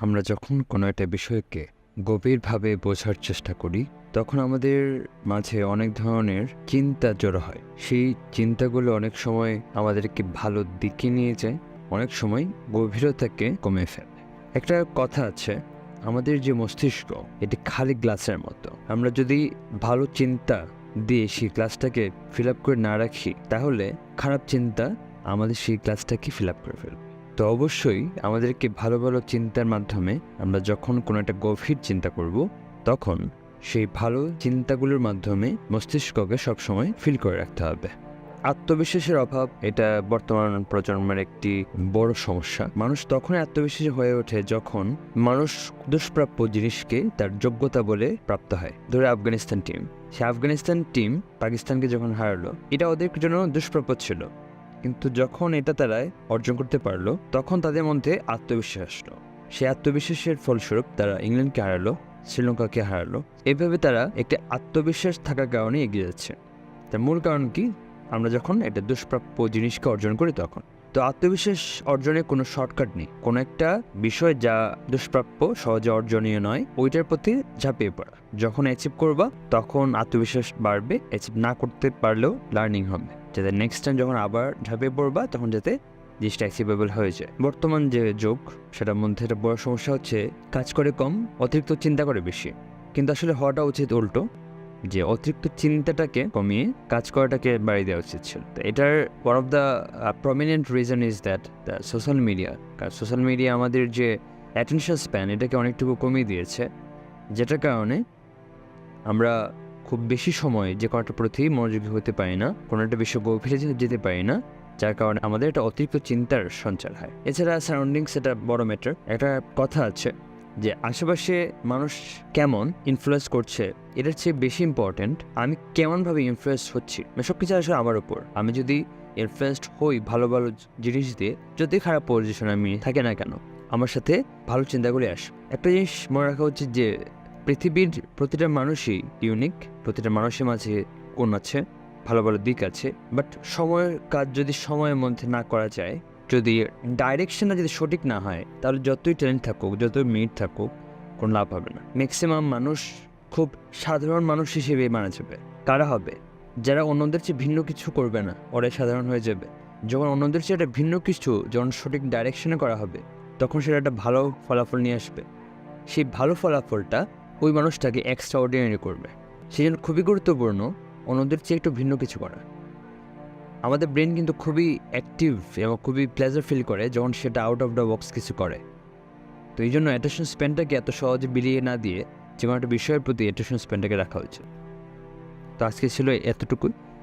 আমরা যখন কোনো একটা বিষয়কে গভীরভাবে বোঝার চেষ্টা করি, তখন আমাদের মাঝে অনেক ধরনের চিন্তা জড়ো হয়। সেই চিন্তাগুলো অনেক সময় আমাদেরকে ভালো দিকে নিয়ে যায়, অনেক সময় গভীরতাকে কমে ফেলে। একটা কথা আছে, আমাদের যে মস্তিষ্ক, এটি খালি গ্লাসের মতো। আমরা যদি ভালো চিন্তা দিয়ে সেই গ্লাসটাকে ফিল আপ করে না রাখি, তাহলে খারাপ চিন্তা আমাদের সেই গ্লাসটাকে ফিল আপ করে ফেলবে। তো অবশ্যই আমাদেরকে ভালো ভালো চিন্তার মাধ্যমে আমরা যখন কোনো একটা গভীর চিন্তা করব, তখন সেই ভালো চিন্তাগুলোর মাধ্যমে মস্তিষ্ককে সবসময় ফিল করে রাখতে হবে। আত্মবিশ্বাসের অভাব, এটা বর্তমান প্রজন্মের একটি বড় সমস্যা। মানুষ তখনই আত্মবিশ্বাসী হয়ে ওঠে যখন মানুষ দুষ্প্রাপ্য জিনিসকে তার যোগ্যতা বলে প্রাপ্ত হয়। ধরে আফগানিস্তান টিম সে আফগানিস্তান টিম পাকিস্তানকে যখন হারালো, এটা ওদের জন্য দুষ্প্রাপ্য ছিল। কিন্তু যখন এটা তারা অর্জন করতে পারল, তখন তাদের মধ্যে আত্মবিশ্বাস আসলো। সেই আত্মবিশ্বাসের ফলস্বরূপ তারা ইংল্যান্ডকে হারালো, শ্রীলঙ্কাকে হারালো। এভাবে তারা একটি আত্মবিশ্বাস থাকার কারণে এগিয়ে যাচ্ছে। তার মূল কারণ কি? আমরা যখন একটা দুষ্প্রাপ্য জিনিসকে অর্জন করি তখন। তো আত্মবিশ্বাস অর্জনের কোনো শর্টকাট নেই। কোনো একটা বিষয় যা দুষ্প্রাপ্য, সহজে অর্জনীয় নয়, ওইটার প্রতি ঝাঁপিয়ে পড়া। যখন অ্যাচিভ করবা, তখন আত্মবিশ্বাস বাড়বে অ্যাচিভ না করতে পারলেও লার্নিং হবে। যাতে নেক্সট টাইম যখন আবার ঝাঁপিয়ে পড়বা, তখন যাতে জিনিসটা অ্যাচিভেবল হয়ে যায়। বর্তমান যে যুগ, সেটার মধ্যে একটা বড় সমস্যা হচ্ছে, কাজ করে কম, অতিরিক্ত চিন্তা করে বেশি। কিন্তু আসলে হওয়াটা উচিত উল্টো। যে অতিরিক্ত চিন্তাটাকে কমিয়ে কাজ করাটাকে বাড়িয়ে দেওয়া উচিত ছিল। তো এটার one of the prominent reason is that the social media কারণ সোশ্যাল মিডিয়া আমাদের যে অ্যাটেনশন স্প্যান এটাকে অনেকটুকু কমিয়ে দিয়েছে। যেটার কারণে আমরা খুব বেশি সময় যে কোনোটা প্রতি মনোযোগী হতে পারি না, কোনো একটা বিষয় গভীরে যেতে পারি না, যার কারণে আমাদের একটা অতিরিক্ত চিন্তার সঞ্চার হয়। এছাড়া সারাউন্ডিংস এটা বড় ম্যাটার একটা কথা আছে যে আশেপাশে মানুষ কেমন ইনফ্লুয়েন্স করছে, এটার চেয়ে বেশি ইম্পর্ট্যান্ট আমি কেমনভাবে ইনফ্লুয়েন্স হচ্ছি। সব কিছু আসলে আমার উপর। আমি যদি ইনফ্লুয়েসড হই ভালো ভালো জিনিস দিয়ে, যদি খারাপ পজিশন আমি থাকি না কেন, আমার সাথে ভালো চিন্তাগুলি আসে। একটা জিনিস মনে রাখা উচিত যে, পৃথিবীর প্রতিটা মানুষই ইউনিক প্রতিটা মানুষের মাঝে কোন আছে, ভালো ভালো দিক আছে বাট সময়ের কাজ যদি সময়ের মধ্যে না করা যায় যদি ডাইরেকশনটা যদি সঠিক না হয়, তাহলে যতই ট্যালেন্ট থাকুক, যতই মিট থাকুক, কোনো লাভ হবে না। ম্যাক্সিমাম মানুষ খুব সাধারণ মানুষ হিসেবে মারা যাবে। কারা হবে? যারা অন্যদের চেয়ে ভিন্ন কিছু করবে না, ওরাই সাধারণ হয়ে যাবে। যখন অন্যদের চেয়ে একটা ভিন্ন কিছু, যখন সঠিক ডাইরেকশনে করা হবে, তখন সেটা একটা ভালো ফলাফল নিয়ে আসবে। সেই ভালো ফলাফলটা ওই মানুষটাকে এক্সট্রা অর্ডিনারি করবে। সেই জন্য খুবই গুরুত্বপূর্ণ অন্যদের চেয়ে একটু ভিন্ন কিছু করা। আমাদের ব্রেন কিন্তু খুবই অ্যাক্টিভ এবং খুবই প্লেজার ফিল করে যখন সেটা আউট অফ দ্য বক্স কিছু করে। তো এই জন্য অ্যাটেনশন স্প্যানটাকে এত সহজে বিলিয়ে না দিয়ে যে কোনো একটা বিষয়ের প্রতি অ্যাটেনশন স্প্যানটাকে রাখা উচিত। তো আজকে ছিল এতটুকুই।